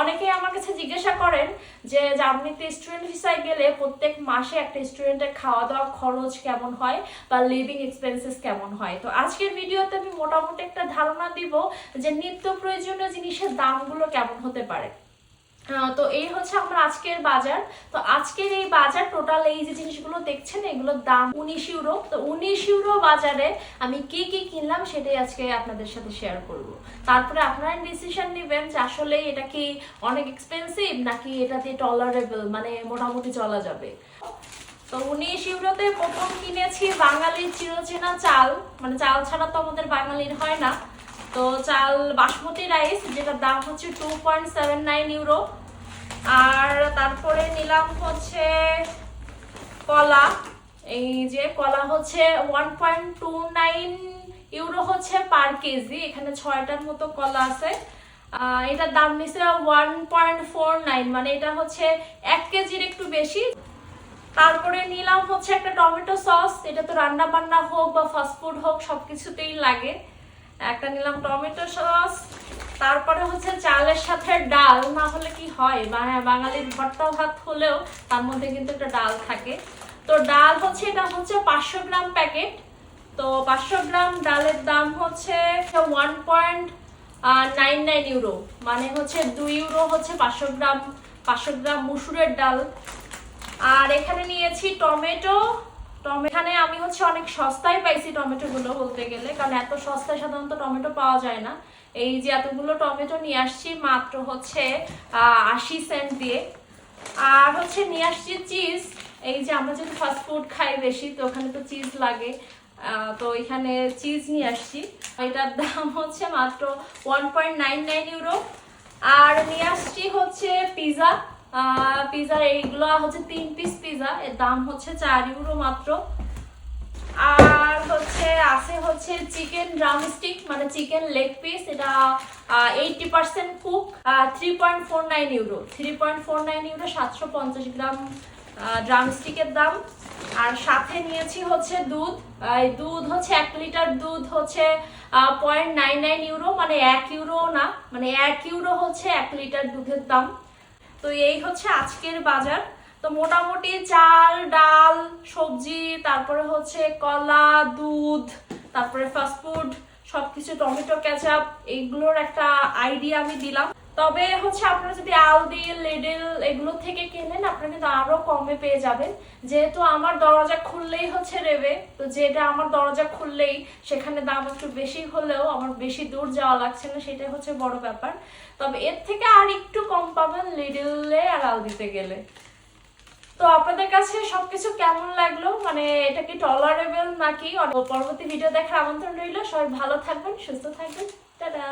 অনেকেই আমার কাছে জিজ্ঞাসা করেন যে জার্মানিতে স্টুডেন্ট ভিসায় গেলে প্রত্যেক মাসে একটা স্টুডেন্টের খাওয়া দাওয়া খরচ কেমন হয় বা লিভিং এক্সপেন্সেস কেমন হয়? তো আজকের ভিডিওতে আমি মোটামুটি একটা ধারণা দিব যে নিত্য প্রয়োজনীয় জিনিসের দামগুলো কেমন হতে পারে। তো এই হচ্ছে আমার আজকের বাজার। তো আজকের এই বাজার টোটাল এই যে জিনিসগুলো দেখছেন, এগুলোর দাম উনিশ ইউরো। তো উনিশ ইউরো বাজারে আমি কি কি কিনলাম সেটাই আজকে আপনাদের সাথে শেয়ার করব। তারপরে আপনারা ডিসিশন নেবেন যে আসলে এটা কি অনেক এক্সপেন্সিভ নাকি এটাতে টলারেবল মানে মোটামুটি চলা যাবে। তো উনিশ ইউরোতে প্রথম কিনেছি বাঙালির চিরচেনা চাল। মানে চাল ছাড়া তো আমাদের বাঙালির হয় না। তো চাল বাসমতি রাইস, যেটার দাম হচ্ছে two point seven nine euro আর তারপরে নিলাম হচ্ছে কলা। এই যে কলা হচ্ছে one point two nine euro হচ্ছে পার কেজি। এখানে ছয়টার মতো কলা আছে। এটার দাম নিছে ওয়ান পয়েন্ট ফোর নাইন মানে এটা হচ্ছে এক কেজির একটু বেশি। তারপরে নিলাম হচ্ছে একটা টমেটো সস। এটা তো রান্না বান্না হোক বা ফাস্টফুড হোক, সবকিছুতেই লাগে। একটা নিলাম টমেটো সস, তারপরে হচ্ছে চালের সাথে ডাল, না হলে কি হয়? বা- বাঙালির ভর্তা ভাত হলেও তার মধ্যে কিন্তু একটা ডাল থাকে। তো ডাল হচ্ছে, এটা হচ্ছে পাঁচশো গ্রাম প্যাকেট। তো পাঁচশো গ্রাম ডালের দাম হচ্ছে one point nine nine euro মানে হচ্ছে দুই ইউরো হচ্ছে পাঁচশো গ্রাম পাঁচশো গ্রাম মুসুরের ডাল। আর এখানে নিয়েছি টমেটো এখানে আমি হচ্ছে অনেক সস্তায় পাইছি টমেটো গুলো বলতে গেলে, কারণ এত সস্তায় সাধারণত টমেটো পাওয়া যায় না। এই যে এতগুলো টমেটো নিয়ে আসছি, মাত্র হচ্ছে আশি সেন্ট দিয়ে। আর হচ্ছে নিয়ে আসছি চিজ, এই যে আমরা যদি ফাস্ট ফুড খাই বেশি, তো ওখানে তো চিজ লাগে। তো এখানে চিজ নিয়ে আসছি। এটার দাম হচ্ছে মাত্র one point nine nine euro আর নিয়ে আসছি হচ্ছে পিজা পিজার এইগুলো হচ্ছে তিন পিস পিজা এর দাম হচ্ছে চার ইউরো মাত্র। আর হচ্ছে, আছে হচ্ছে চিকেন ড্রামস্টিক মানে চিকেন লেগ পিস এটা eighty percent cook three point four nine euro three point four nine euro সাতশো পঞ্চাশ গ্রাম ড্রামস্টিকের দাম। আর সাথে নিয়েছি হচ্ছে দুধ দুধ হচ্ছে এক লিটার দুধ হচ্ছে পয়েন্ট নাইন নাইন ইউরো মানে এক ইউরো না মানে এক ইউরো হচ্ছে এক লিটার দুধের দাম। তো এই হচ্ছে আজকের বাজার। তো মোটামুটি চাল, ডাল, সবজি, তারপরে হচ্ছে কলা, দুধ, তারপরে ফাস্টফুড সবকিছু টমেটো কেচাপ এইগুলোর একটা আইডিয়া আমি দিলাম। তবে হচ্ছে আপনারা যদি আলদি লিডল এগুলো থেকে কেনেন, আপনারা কিন্তু আরও কমে পেয়ে যাবেন। যেহেতু আমার দরজা খুললেই হচ্ছে রেবে, তো যেটা আমার দরজা খুললেই সেখানে দাম একটু বেশি হলেও আমার বেশি দূর যাওয়া লাগছে না, সেটা হচ্ছে বড় ব্যাপার। তবে এর থেকে আর একটু কম পাবেন লিডলে আর আলদিতে গেলে। তো আপনাদের কাছে সবকিছু কেমন লাগল? মানে এটা কি টলারেবল নাকি? পরবর্তী ভিডিও দেখার আমন্ত্রণ রইল। সবাই ভালো থাকবেন, সুস্থ থাকবেন। টাটা!